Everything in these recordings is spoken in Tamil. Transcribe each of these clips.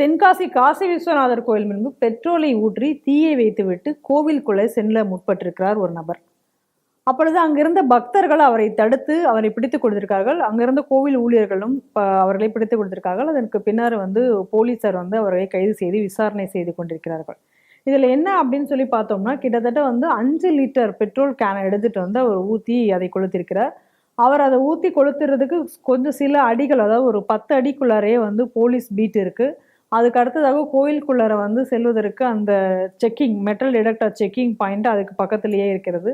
தென்காசி காசி விஸ்வநாதர் கோயில் முன்பு பெட்ரோலை ஊற்றி தீயை வைத்துவிட்டு கோவிலுக்குள்ளே செல்ல முற்பட்டிருக்கிறார் ஒரு நபர். அப்பொழுது அங்கிருந்த பக்தர்கள் அவரை தடுத்து அவரை பிடித்து கொடுத்திருக்கார்கள் அங்கிருந்த கோவில் ஊழியர்களும் ப- அவர்களை பிடித்து கொடுத்திருக்கார்கள் அதற்கு பின்னர் வந்து போலீசார் வந்து அவரை கைது செய்து விசாரணை செய்து கொண்டிருக்கிறார்கள். இதில் என்ன அப்படின்னு சொல்லி பார்த்தோம்னா கிட்டத்தட்ட வந்து அஞ்சு லிட்டர் பெட்ரோல் கேனை எடுத்துகிட்டு வந்து அவர் ஊற்றி அதை கொளுத்திருக்கிறார். அவர் அதை ஊற்றி கொளுத்துறதுக்கு கொஞ்சம் சில அடிகள் அதாவது ஒரு பத்து அடிக்குள்ளாரே வந்து போலீஸ் பீட் இருக்குது அதுக்கு அடுத்ததாக கோயிலுக்குள்ளார வந்து செல்வதற்கு அந்த checking metal detector checking point அதுக்கு பக்கத்திலேயே இருக்கிறது.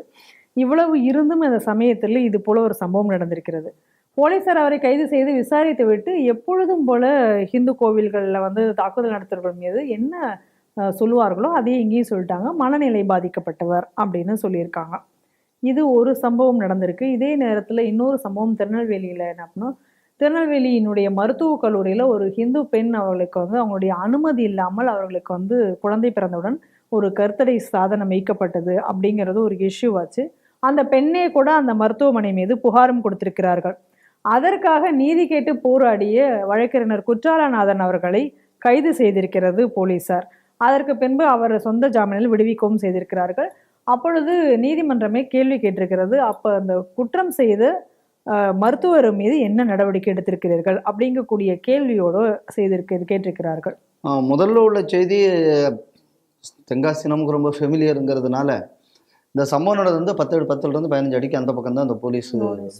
இவ்வளவு இருந்தும் அந்த சமயத்தில் இது போல ஒரு சம்பவம் நடந்திருக்கிறது. போலீசார் அவரை கைது செய்து விசாரித்து விட்டு எப்பொழுதும் போல ஹிந்து கோவில்களில் வந்து தாக்குதல் நடத்துறவர்கள் மீது என்ன அஹ், சொல்லுவார்களோ அதையே இங்கேயும் சொல்லிட்டாங்க. மனநிலை பாதிக்கப்பட்டவர் அப்படின்னு சொல்லியிருக்காங்க. இது ஒரு சம்பவம் நடந்திருக்கு. இதே நேரத்தில் இன்னொரு சம்பவம் திருநெல்வேலியில் என்ன அப்படின்னா திருநெல்வேலியினுடைய மருத்துவக் கல்லூரியில் ஒரு ஹிந்து பெண் அவர்களுக்கு வந்து அவங்களுடைய அனுமதி இல்லாமல் அவர்களுக்கு வந்து குழந்தை பிறந்தவுடன் ஒரு கருத்தடை சாதனம் வைக்கப்பட்டது அப்படிங்கிறது ஒரு இஷ்யூ ஆச்சு. அந்த பெண்ணே கூட அந்த மருத்துவமனை மீது புகாரும் கொடுத்திருக்கிறார்கள். அதற்காக நீதி கேட்டு போராடிய வழக்கறிஞர் குற்றாலநாதன் அவர்களை கைது செய்திருக்கிறது போலீசார். அதற்கு பின்பு அவர் சொந்த ஜாமீனில் விடுவிக்கவும் செய்திருக்கிறார்கள். அப்பொழுது நீதிமன்றமே கேள்வி கேட்டிருக்கிறது. அப்போ அந்த குற்றம் செய்து மருத்துவர் மீது என்ன நடவடிக்கை எடுத்திருக்கிறீர்கள் அப்படிங்கக்கூடிய கேள்வியோடு செய்திருக்க கேட்டிருக்கிறார்கள். முதல்ல உள்ள செய்தி தென்காசி நமக்கு ரொம்ப ஃபெமிலியருங்கிறதுனால இந்த சம்பவம் நடந்தது வந்து பத்து பத்துல இருந்து பதினஞ்சு அடிக்கு அந்த பக்கம் தான் அந்த போலீஸ்.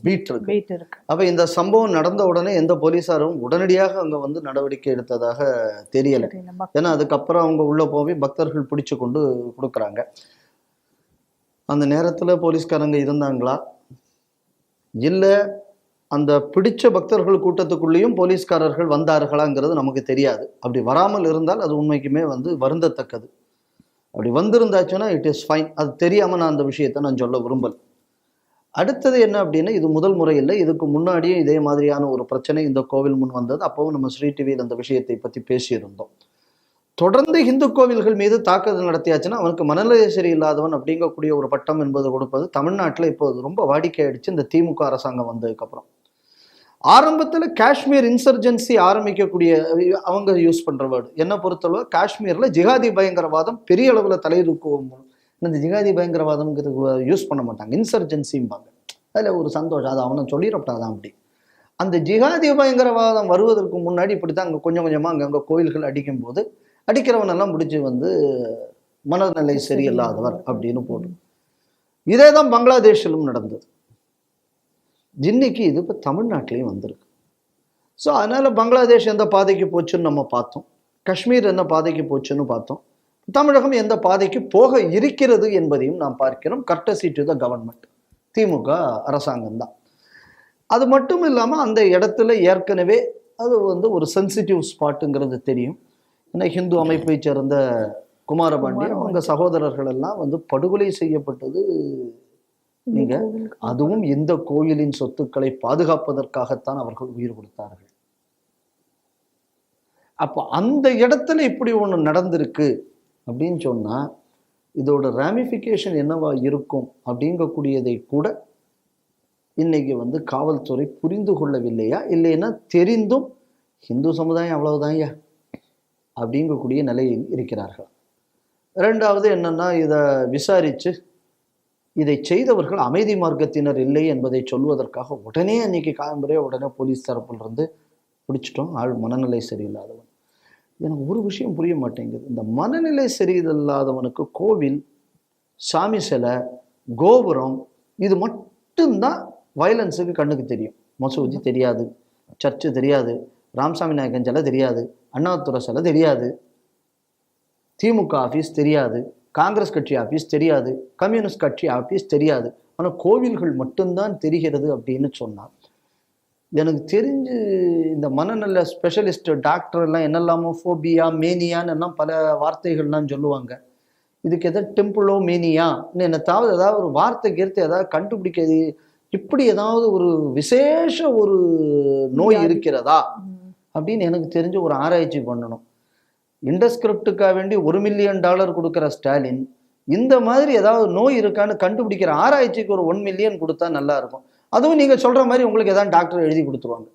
பீட் இருக்கு. அப்ப இந்த சம்பவம் நடந்த உடனே எந்த போலீஸாரும் உடனடியாக அங்க வந்து நடவடிக்கை எடுத்ததாக தெரியல. ஏன்னா அதுக்கப்புறம் அவங்க உள்ள போய் பக்தர்கள் பிடிச்சு கொண்டு கொடுக்குறாங்க. அந்த நேரத்துல போலீஸ்காரங்க இருந்தாங்களா? இல்லை அந்த பிடிச்ச பக்தர்கள் கூட்டத்துக்குள்ளேயும் போலீஸ்காரர்கள் வந்தார்களாங்கிறது நமக்கு தெரியாது. அப்படி வராமல் இருந்தால் அது உண்மைக்குமே வந்து வருந்தத்தக்கது. அப்படி வந்திருந்தாச்சுன்னா இட் இஸ் ஃபைன் அது தெரியாமல் நான் அந்த விஷயத்தை நான் சொல்ல விரும்பல. அடுத்தது என்ன அப்படின்னா இது முதல் முறை இல்லை. இதுக்கு முன்னாடியும் இதே மாதிரியான ஒரு பிரச்சனை இந்த கோவில் முன் வந்தது. அப்போவும் நம்ம ஸ்ரீ டிவியில் அந்த விஷயத்தை பற்றி பேசியிருந்தோம். தொடர்ந்து இந்து கோவில்கள் மீது தாக்குதல் நடத்தியாச்சுன்னா அவனுக்கு மனநிலை சரியில்லாதவன் அப்படிங்கக்கூடிய ஒரு பட்டம் என்பது கொடுப்பது தமிழ்நாட்டில் இப்போது ரொம்ப வாடிக்கையாயிடுச்சு. இந்த திமுக அரசாங்கம் வந்ததுக்கப்புறம் ஆரம்பத்தில் காஷ்மீர் இன்சர்ஜென்சி ஆரம்பிக்கக்கூடிய அவங்க யூஸ் பண்ணுற வேர்டு என்னை பொறுத்தளவு? காஷ்மீரில் ஜிகாதி பயங்கரவாதம் பெரிய அளவில் தலைதூக்குவோம் இந்த ஜிகாதி பயங்கரவாதம்ங்கிறது யூஸ் பண்ண மாட்டாங்க. இன்சர்ஜென்சிம்பாங்க அதில் ஒரு சந்தோஷம். அது அவனை சொல்லிடப்பட்டாதான் அப்படி. அந்த ஜிகாதி பயங்கரவாதம் வருவதற்கு முன்னாடி இப்படி தான் அங்கே கொஞ்சம் கொஞ்சமாக அங்கங்கே கோயில்கள் அடிக்கும்போது அடிக்கிறவனெல்லாம் பிடிச்சி வந்து மனநிலை சரியில்லாதவர் அப்படின்னு போட்டு இதே தான் பங்களாதேஷிலும் நடந்தது இன்னைக்கு இது இப்போ தமிழ்நாட்டிலையும் வந்திருக்கு. ஸோ அதனால பங்களாதேஷ் எந்த பாதைக்கு போச்சுன்னு நம்ம பார்த்தோம். காஷ்மீர் என்ன பாதைக்கு போச்சுன்னு பார்த்தோம். தமிழகம் எந்த பாதைக்கு போக இருக்கிறது என்பதையும் நாம் பார்க்கிறோம். கர்டசி டு த கவர்மெண்ட் திமுக அரசாங்கம் தான். அது மட்டும் இல்லாமல் அந்த இடத்துல ஏற்கனவே அது வந்து ஒரு சென்சிட்டிவ் ஸ்பாட்டுங்கிறது தெரியும். ஏன்னா ஹிந்து அமைப்பை சேர்ந்த குமாரபாண்டியன் அவங்க சகோதரர்கள் எல்லாம் வந்து படுகொலை செய்யப்பட்டது. நீங்க அதுவும் இந்த கோயிலின் சொத்துக்களை பாதுகாப்பதற்காகத்தான் அவர்கள் உயிர் கொடுத்தார்கள். அப்போ அந்த இடத்துல இப்படி ஒண்ணு நடந்திருக்கு அப்படின்னு சொன்னா இதோட ராமிஃபிகேஷன் என்னவா இருக்கும் அப்படிங்கக்கூடியதை கூட இன்னைக்கு வந்து காவல்துறை புரிந்து கொள்ளவில்லையா? இல்லைன்னா தெரிந்தும் இந்து சமுதாயம் அவ்வளவுதான்யா அப்படிங்கக்கூடிய நிலையில் இருக்கிறார்கள். ரெண்டாவது என்னென்னா இதை விசாரித்து இதை செய்தவர்கள் அமைதி மார்க்கத்தினர் இல்லை என்பதை சொல்வதற்காக உடனே அன்னைக்கு காலம்பரே உடனே போலீஸ் தரப்பில் இருந்து பிடிச்சிட்டோம். ஆள் மனநிலை சரியில்லாதவன். எனக்கு ஒரு விஷயம் புரிய மாட்டேங்குது. இந்த மனநிலை சரியில்லாதவனுக்கு கோவில் சாமி சிலை கோபுரம் இது மட்டும்தான் வயலன்ஸுக்கு கண்ணுக்கு தெரியும். மசூதி தெரியாது சர்ச்சு தெரியாது. ராமசாமி நாயக்கன் சிலை தெரியாது. அண்ணாதுரை சிலை தெரியாது. திமுக ஆஃபீஸ் தெரியாது. காங்கிரஸ் கட்சி ஆஃபீஸ் தெரியாது. கம்யூனிஸ்ட் கட்சி ஆஃபீஸ் தெரியாது. ஆனால் கோவில்கள் மட்டும்தான் தெரிகிறது அப்படின்னு சொன்னார் எனக்கு தெரிஞ்சு இந்த மனநல ஸ்பெஷலிஸ்ட் டாக்டர் எல்லாம் என்னெல்லாமோ ஃபோபியா மேனியான்னு எல்லாம் பல வார்த்தைகள்லாம் சொல்லுவாங்க. இதுக்கு எதாவது டெம்பிளோ மேனியான்னு என்னத்தாவது ஏதாவது ஒரு வார்த்தை கீர்த்து ஏதாவது கண்டுபிடிக்கிறது இப்படி ஏதாவது ஒரு விசேஷ ஒரு நோய் இருக்கிறதா? அப்படின்னு எனக்கு தெரிஞ்சு ஒரு ஆராய்ச்சி பண்ணணும். இண்டஸ்கிரிப்டுக்காக வேண்டி ஒரு மில்லியன் டாலர் கொடுக்குற ஸ்டாலின் இந்த மாதிரி ஏதாவது நோய் இருக்கான்னு கண்டுபிடிக்கிற ஆராய்ச்சிக்கு ஒரு ஒன் மில்லியன் கொடுத்தா நல்லா இருக்கும். அதுவும் நீங்க சொல்ற மாதிரி உங்களுக்கு ஏதாவது டாக்டர் எழுதி கொடுத்துருவாங்க.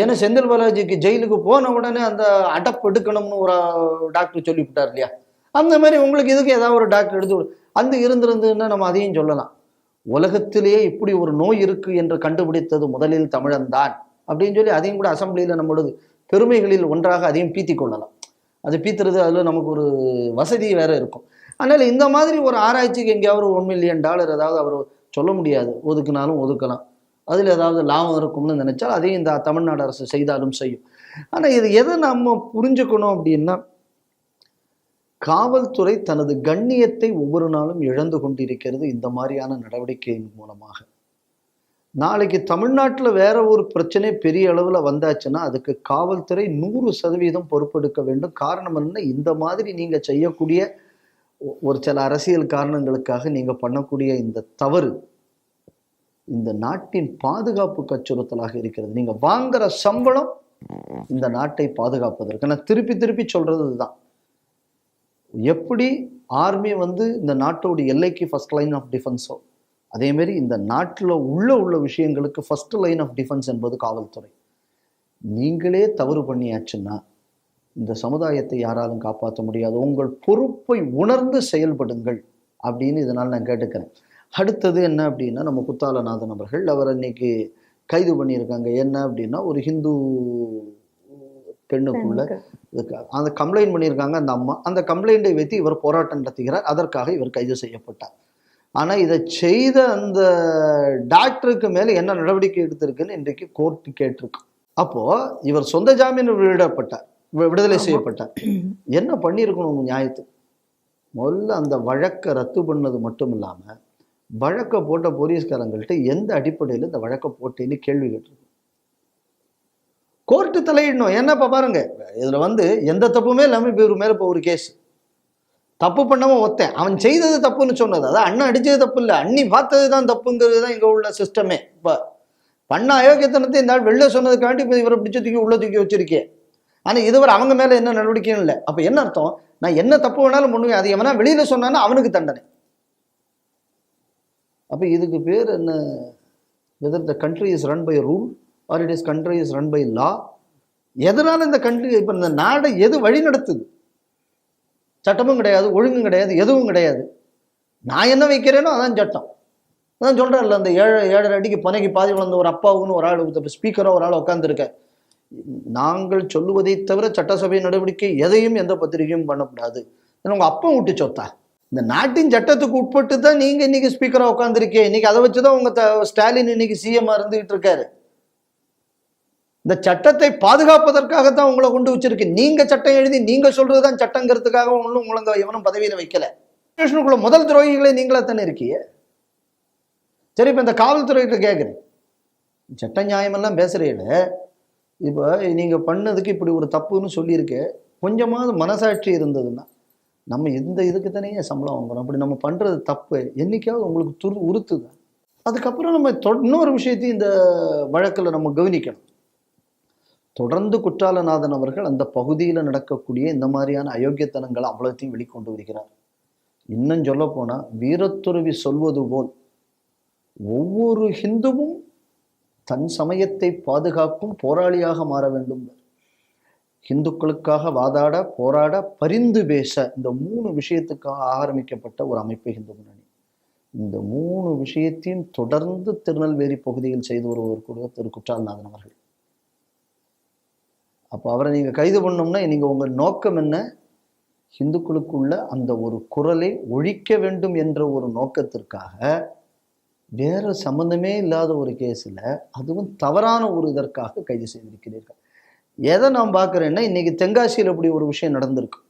ஏன்னா செந்தில் பாலாஜிக்கு ஜெயிலுக்கு போன உடனே அந்த அடப்பு எடுக்கணும்னு ஒரு டாக்டர் சொல்லிவிட்டார் இல்லையா? அந்த மாதிரி உங்களுக்கு இதுக்கு ஏதாவது ஒரு டாக்டர் எடுத்து. அந்த இருந்திருந்துன்னா நம்ம அதையும் சொல்லலாம். உலகத்திலேயே இப்படி ஒரு நோய் இருக்கு என்று கண்டுபிடித்தது முதலில் தமிழன்தான். அப்படின்னு சொல்லி அதையும் கூட அசம்பிளியில் நம்மளது பெருமைகளில் ஒன்றாக அதையும் பீத்தி கொள்ளலாம். அது பீத்துறது அதில் நமக்கு ஒரு வசதி வேற இருக்கும். அதனால இந்த மாதிரி ஒரு ஆராய்ச்சிக்கு எங்கேயாவது ஒன் மில்லியன் டாலர் ஏதாவது அவர் சொல்ல முடியாது. ஒதுக்குனாலும் ஒதுக்கலாம். அதில் ஏதாவது லாபம் இருக்கும்னு நினச்சால் அதையும் இந்த தமிழ்நாடு அரசு செய்தாலும் செய்யும். ஆனால் இது எதை நம்ம புரிஞ்சுக்கணும் அப்படின்னா காவல்துறை தனது கண்ணியத்தை ஒவ்வொரு நாளும் இழந்து கொண்டிருக்கிறது இந்த மாதிரியான நடவடிக்கையின் மூலமாக. நாளைக்கு தமிழ்நாட்டில் வேற ஒரு பிரச்சனை பெரிய அளவில் வந்தாச்சுன்னா அதுக்கு காவல்துறை நூறு சதவீதம் பொறுப்பெடுக்க வேண்டும். காரணம் என்ன? இந்த மாதிரி நீங்கள் செய்யக்கூடிய ஒரு சில அரசியல் காரணங்களுக்காக நீங்கள் பண்ணக்கூடிய இந்த தவறு இந்த நாட்டின் பாதுகாப்புக்கு அச்சுறுத்தலாக இருக்கிறது. நீங்க வாங்குற சம்பளம் இந்த நாட்டை பாதுகாப்பதற்கு. நான் திருப்பி திருப்பி சொல்றது தான் எப்படி ஆர்மி வந்து இந்த நாட்டோட எல்லைக்கு ஃபர்ஸ்ட் லைன் ஆஃப் டிஃபென்ஸோ அதே மாதிரி இந்த நாட்டில் உள்ள உள்ள விஷயங்களுக்கு ஃபர்ஸ்ட் லைன் ஆஃப் டிஃபென்ஸ் என்பது காவல்துறை. நீங்களே தவறு பண்ணியாச்சுன்னா இந்த சமுதாயத்தை யாராலும் காப்பாற்ற முடியாது. உங்கள் பொறுப்பை உணர்ந்து செயல்படுங்கள் அப்படின்னு இதனால் நான் கேட்டுக்கிறேன். அடுத்தது என்ன அப்படின்னா நம்ம குத்தாலநாதன் அவர்கள் அவர் இன்னைக்கு கைது பண்ணியிருக்காங்க. என்ன அப்படின்னா ஒரு ஹிந்து பெண்ணுக்குள்ள அந்த கம்ப்ளைண்ட் பண்ணியிருக்காங்க அந்த அம்மா. அந்த கம்ப்ளைண்ட்டை வைத்து இவர் போராட்டம் நடத்துகிறார். அதற்காக இவர் கைது செய்யப்பட்டார். ஆனா இதை செய்த அந்த டாக்டருக்கு மேல என்ன நடவடிக்கை எடுத்திருக்குன்னு இன்றைக்கு கோர்ட் கேட்டிருக்கு. அப்போ இவர் சொந்த ஜாமீன் விடப்பட்டார் விடுதலை. செய்யப்பட்டார். என்ன பண்ணியிருக்கணும் நியாயத்து முதல்ல அந்த வழக்கை ரத்து பண்ணது மட்டும் இல்லாம வழக்கை போட்ட போலீஸ்காரங்கள்ட்ட எந்த அடிப்படையில் இந்த வழக்கை போட்டேன்னு கேள்வி கேட்டிருக்கு. கோர்ட்டு தலையிடணும். என்னப்பா பாருங்க இதுல வந்து எந்த தப்புமே இல்லாம இப்ப இவர் மேல இப்போ ஒரு கேஸ் தப்பு பண்ணாமல் ஒத்தேன். அவன் செய்தது தப்புன்னு சொன்னது. அதான் அண்ணன் அடித்தது தப்பு இல்லை அண்ணி பார்த்தது தான் தப்புங்கிறது தான் இங்கே உள்ள சிஸ்டமே இப்போ பண்ண அயோக்கியத்தனத்தை இந்த ஆள் வெளில சொன்னதுக்காண்டி இப்போ இவரை பிடிச்ச தூக்கி உள்ள தூக்கி வச்சிருக்கேன் ஆனால் இதுவரை அவங்க மேலே என்ன நடவடிக்கையும் இல்லை. அப்போ என்ன அர்த்தம்? நான் என்ன தப்பு வேணாலும் பண்ணுவேன். அது எவனா வெளியில் சொன்னானா அவனுக்கு தண்டனை. அப்போ இதுக்கு பேர் என்ன? Whether the country is run by rule or it is country is run by law எதனால இந்த கண்ட்ரி இப்போ இந்த நாடை எது வழி நடத்துது சட்டமும் கிடையாது ஒழுங்கும் கிடையாது எதுவும் கிடையாது. நான் என்ன வைக்கிறேனோ அதான் சட்டம். அதான் சொல்கிறேன்ல அந்த ஏழு ஏழரை அடிக்கு பனைக்கு பாதி வளர்ந்த ஒரு அப்பாவுன்னு ஒரு ஆள் ஸ்பீக்கரோ ஒரு ஆள் உட்காந்துருக்க நாங்கள் சொல்லுவதை தவிர சட்டசபை நடவடிக்கை எதையும் எந்த பத்திரிகையும் பண்ணக்கூடாது. ஏன்னா உங்கள் அப்பா விட்டு சொத்தா? இந்த நாட்டின் சட்டத்துக்கு உட்பட்டு தான் நீங்கள் இன்றைக்கி ஸ்பீக்கராக உட்காந்துருக்கீங்க இன்னைக்கு அதை வச்சு தான் உங்கள் த- ஸ்டாலின் இன்றைக்கி சிஎம் இருந்துகிட்டு இருக்காரு. இந்த சட்டத்தை பாதுகாப்பதற்காக தான் உங்களை கொண்டு வச்சிருக்கு. நீங்க சட்டம் எழுதி நீங்க சொல்றதுதான் சட்டங்கிறதுக்காக ஒன்றும் உங்களை எவனும் பதவியில வைக்கல. ஸ்டேஷனுக்குள்ள முதல் துரோகிகளே நீங்களா தானே இருக்கீங்க? சரி இப்போ இந்த காவல்துறைகிட்ட கேட்குறேன் சட்ட நியாயமெல்லாம் பேசுகிறீங்கள இப்போ நீங்கள் பண்ணதுக்கு இப்படி ஒரு தப்புன்னு சொல்லியிருக்கு. கொஞ்சமாவது மனசாட்சி இருந்ததுன்னா நம்ம இந்த இதுக்கு தானே சம்பளம் வாங்குறோம்? அப்படி நம்ம பண்ணுறது தப்பு. என்னைக்காவது உங்களுக்கு துரு உறுத்துதான் அதுக்கப்புறம் நம்ம தொ- இன்னொரு விஷயத்தையும் இந்த வழக்கில் நம்ம கவனிக்கணும். தொடர்ந்து குற்றாலநாதன் அவர்கள் அந்த பகுதியில் நடக்கக்கூடிய இந்த மாதிரியான அயோக்கியத்தனங்களை அவ்வளோத்தையும் வெளிக்கொண்டு வருகிறார். இன்னும் சொல்ல வீரத்துருவி வீரத்துறவி சொல்வது போல் ஒவ்வொரு ஹிந்துவும் தன் சமயத்தை பாதுகாக்கும் போராளியாக மாற வேண்டும். ஹிந்துக்களுக்காக வாதாட போராட பரிந்து பேச இந்த மூணு விஷயத்துக்காக ஆரம்பிக்கப்பட்ட ஒரு அமைப்பு ஹிந்து முன்னணி. இந்த மூணு விஷயத்தையும் தொடர்ந்து திருநெல்வேலி பகுதியில் செய்து வருவதற்கு திரு குற்றாலநாதன் அவர்கள். அப்போ அவரை நீங்கள் கைது பண்ணோம்னா நீங்கள் உங்கள் நோக்கம் என்ன? ஹிந்துக்களுக்குள்ள அந்த ஒரு குரலை ஒழிக்க வேண்டும் என்ற ஒரு நோக்கத்திற்காக வேறு சம்மந்தமே இல்லாத ஒரு கேஸில் அதுவும் தவறான ஒரு இதற்காக கைது செய்திருக்கிறீர்கள். எதை நான் பார்க்குறேன்னா இன்றைக்கி தென்காசியில் இப்படி ஒரு விஷயம் நடந்திருக்கு.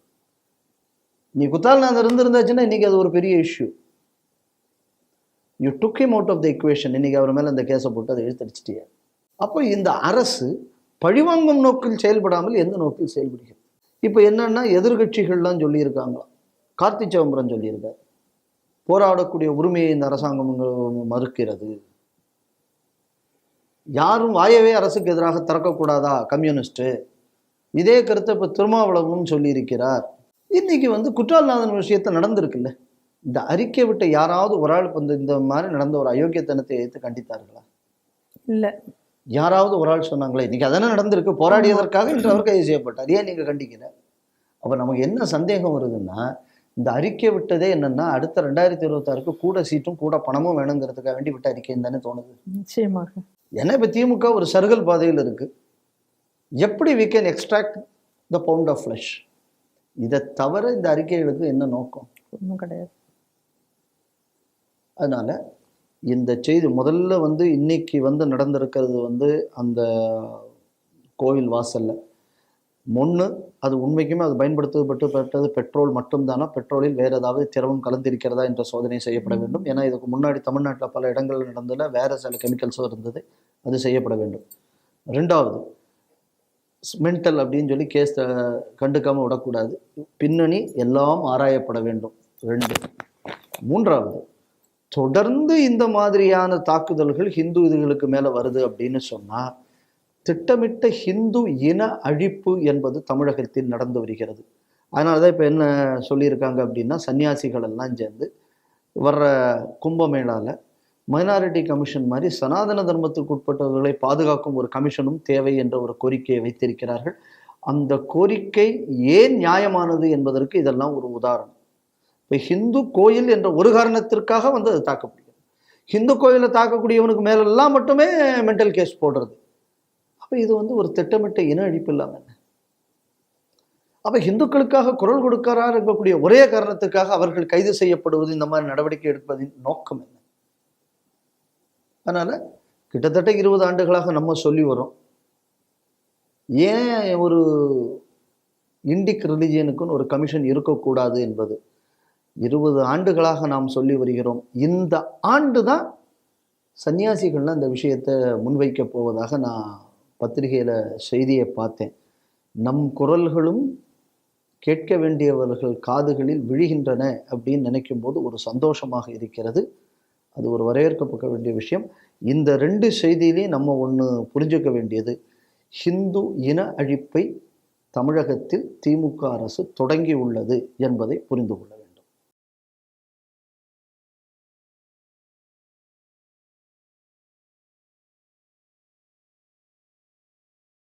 நீ குத்தால்நாதர் இருந்திருந்தாச்சுன்னா இன்றைக்கி அது ஒரு பெரிய issue you took him out of the equation இன்னைக்கு அவர் மேலே அந்த கேஸை போட்டு அதை எழுத்தடிச்சிட்டியா அப்போ இந்த அரசு பழிவாங்கும் நோக்கில் செயல்படாமல் எந்த நோக்கில் செயல்படுகிறது? இப்போ என்னன்னா எதிர்கட்சிகள்லாம் சொல்லியிருக்காங்களாம். கார்த்தி சிதம்பரம் சொல்லியிருக்கார். போராடக்கூடிய உரிமையை இந்த அரசாங்கம் மறுக்கிறது. யாரும் வாயவே அரசுக்கு எதிராக திறக்கக்கூடாதா? கம்யூனிஸ்ட் இதே கருத்தை இப்போ திருமாவளவனும் சொல்லியிருக்கிறார். இன்னைக்கு வந்து குற்றாலநாதன் விஷயத்தை நடந்திருக்குல்ல? இந்த அறிக்கை விட்ட யாராவது ஒரு ஆள் இந்த இந்த மாதிரி நடந்த ஒரு அயோக்கியத்தனத்தை எடுத்து கண்டித்தார்களா? இல்ல. யாராவது ஒரு ஆள் சொன்னாங்களே இன்னைக்கு அதானே நடந்திருக்கு போராடியதற்காக இன்று அவர் கைது செய்யப்பட்டார். ஏன் நீங்க கண்டிக்கல அப்ப நமக்கு என்ன சந்தேகம் வருதுன்னா இந்த அறிக்கை விட்டதே என்னன்னா அடுத்த ரெண்டாயிரத்தி இருபத்தாறுக்கு கூட சீட்டும் கூட பணமும் வேணுங்கிறதுக்காக வேண்டி விட்ட அறிக்கைன்னு தானே தோணுது? நிச்சயமாக. ஏன்னா இப்போ திமுக ஒரு சருகல் பாதையில் இருக்கு. எப்படி we can extract the pound of flesh இதை தவிர இந்த அறிக்கைகளுக்கு என்ன நோக்கம்? ஒன்றும் கிடையாது. அதனால இந்த செய்தி முதல்ல வந்து இன்னைக்கு வந்து நடந்திருக்கிறது வந்து அந்த கோவில் வாசல்ல. முன்னு அது உண்மைக்குமே அது பயன்படுத்தப்பட்டு பெற்றது பெட்ரோல் மட்டும்தானா? பெட்ரோலில் வேற ஏதாவது திரவம் கலந்திருக்கிறதா என்ற சோதனை செய்யப்பட வேண்டும். ஏன்னா இதுக்கு முன்னாடி தமிழ்நாட்டில் பல இடங்கள்ல நடந்ததுல வேற சில கெமிக்கல்ஸும் இருந்தது. அது செய்யப்பட வேண்டும். ரெண்டாவது மென்டல் அப்படின்னு சொல்லி கேஸ் கண்டுக்காம விடக்கூடாது. பின்னணி எல்லாம் ஆராயப்பட வேண்டும். ரெண்டு மூன்றாவது தொடர்ந்து இந்த மாதிரியான தாக்குதல்கள் ஹிந்து இதுகளுக்கு மேலே வருது அப்படின்னு சொன்னால் திட்டமிட்ட ஹிந்து இன அழிப்பு என்பது தமிழகத்தில் நடந்து வருகிறது. அதனால தான் இப்போ என்ன சொல்லியிருக்காங்க அப்படின்னா சன்னியாசிகள் எல்லாம் சேர்ந்து வர்ற கும்பமேளாவில் மைனாரிட்டி கமிஷன் மாதிரி சனாதன தர்மத்துக்கு உட்பட்டவர்களை பாதுகாக்கும் ஒரு கமிஷனும் தேவை என்ற ஒரு கோரிக்கையை வைத்திருக்கிறார்கள். அந்த கோரிக்கை ஏன் நியாயமானது என்பதற்கு இதெல்லாம் ஒரு உதாரணம். இப்போ ஹிந்து கோயில் என்ற ஒரு காரணத்திற்காக வந்து அது தாக்கப்படுகிறது. ஹிந்து கோயிலை தாக்கக்கூடியவனுக்கு மேலெல்லாம் மட்டுமே மென்டல் கேஸ் போடுறது. அப்போ இது வந்து ஒரு திட்டமிட்ட இன அழிப்பு இல்லாமல் என்ன? அப்போ ஹிந்துக்களுக்காக குரல் கொடுக்கறா இருக்கக்கூடிய ஒரே காரணத்துக்காக அவர்கள் கைது செய்யப்படுவது இந்த மாதிரி நடவடிக்கை எடுப்பதின் நோக்கம் என்ன? அதனால் கிட்டத்தட்ட இருபது ஆண்டுகளாக நம்ம சொல்லி வரோம் ஏன் ஒரு இண்டிக் ரிலிஜியனுக்குன்னு ஒரு கமிஷன் இருக்கக்கூடாது என்பது? இருபது ஆண்டுகளாக நாம் சொல்லி வருகிறோம். இந்த ஆண்டு தான் சன்னியாசிகள்லாம் இந்த விஷயத்தை முன்வைக்க போவதாக நான் பத்திரிகையில் செய்தியை பார்த்தேன். நம் குரல்களும் கேட்க வேண்டியவர்கள் காதுகளில் விழுகின்றன அப்படின்னு நினைக்கும் போது ஒரு சந்தோஷமாக இருக்கிறது. அது ஒரு வரவேற்கப்பட வேண்டிய விஷயம். இந்த ரெண்டு செய்தியிலையும் நம்ம ஒன்று புரிஞ்சுக்க வேண்டியது. ஹிந்து இன அழிப்பை தமிழகத்தில் திமுக அரசு தொடங்கி உள்ளது என்பதை புரிந்து கொள்ள